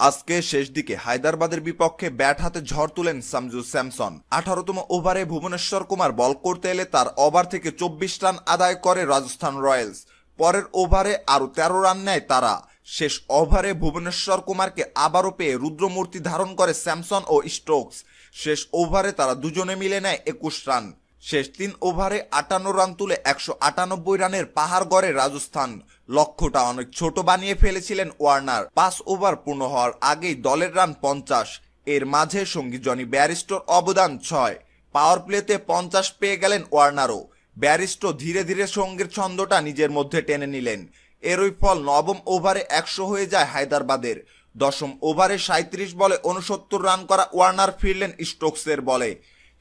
আজকে শেষ দিকে হায়দ্রাবাদের বিপক্ষে ব্যাট হাতে ঝড় তুলেন সামজু স্যামসন। আঠারোতম ওভারে ভুবনেশ্বর কুমার বল করতে এলে তার ওভার থেকে চব্বিশ রান আদায় করে রাজস্থান রয়্যালস। পরের ওভারে আরও তেরো রান নেয় তারা। শেষ ওভারে ভুবনেশ্বর কুমারকে আবারও পেয়ে রুদ্রমূর্তি ধারণ করে স্যামসন ও স্টোকস। শেষ ওভারে তারা দুজনে মিলে নেয় একুশ রান। শেষ তিন ওভারে আটান্ন রান তুলে একশো আটানব্বই রানের পাহাড় গড়ে রাজস্থান। লক্ষ্যটা অনেক ছোট বানিয়ে ফেলেছিলেন ওয়ার্নার। পাঁচ ওভার পূর্ণ হওয়ার আগেই দলের রান পঞ্চাশ। এর মাঝে সঙ্গী জনি ব্যারিস্টোর অবদান ছয়। পাওয়ার প্লেতে পঞ্চাশ পেয়ে গেলেন ওয়ার্নারও। ব্যারিস্টো ধীরে ধীরে সঙ্গীর ছন্দটা নিজের মধ্যে টেনে নিলেন। এরই ফল নবম ওভারে একশো হয়ে যায় হায়দ্রাবাদের। দশম ওভারে সাঁত্রিশ বলে উনসত্তর রান করা ওয়ার্নার ফিরলেন স্টোকসের বলে।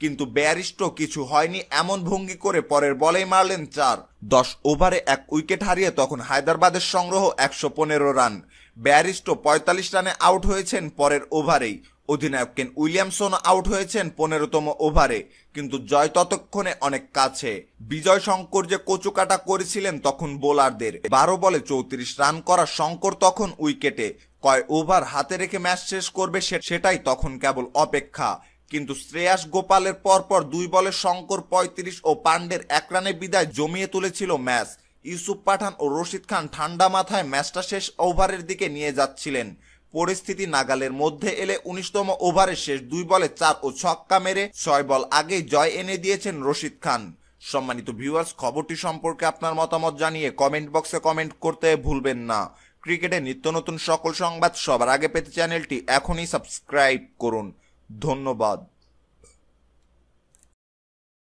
কিন্তু ব্যারিস্টো কিছু হয়নি এমন ভঙ্গি করে পরের বলেই মারলেন চার। দশ ওভারে এক উইকেট হারিয়ে তখন হায়দ্রাবাদের সংগ্রহ একশো পনেরো রান। ব্যারিস্টো পঁয়তাল্লিশ রানে আউট হয়েছেন পরের ওভারেই। অধিনায়ক কেন উইলিয়ামসন আউট হয়েছেন পনেরোতম ওভারে, কিন্তু জয় ততক্ষণে অনেক কাছে। বিজয় শঙ্কর যে কচুকাটা করেছিলেন তখন বোলারদের। বারো বলে চৌত্রিশ রান করা শঙ্কর তখন উইকেটে। কয় ওভার হাতে রেখে ম্যাচ শেষ করবে সেটাই তখন কেবল অপেক্ষা। কিন্তু শ্রেয়াস গোপালের পরপর দুই বলে শঙ্কর পঁয়ত্রিশ ও পান্ডের এক রানে বিদায় জমিয়ে তুলেছিল ম্যাচ। ইউসুফ পাঠান ও রশিদ খান ঠান্ডা মাথায় ম্যাচটা শেষ ওভারের দিকে নিয়ে যাচ্ছিলেন। পরিস্থিতি নাগালের মধ্যে এলে উনিশতম ওভারে শেষ দুই বলে চার ও ছক্কা মেরে ছয় বল আগেই জয় এনে দিয়েছেন রশিদ খান। সম্মানিত ভিউয়ার্স, খবরটি সম্পর্কে আপনার মতামত জানিয়ে কমেন্ট বক্সে কমেন্ট করতে ভুলবেন না। ক্রিকেটে নিত্য নতুন সকল সংবাদ সবার আগে পেতে চ্যানেলটি এখনই সাবস্ক্রাইব করুন। ধন্যবাদ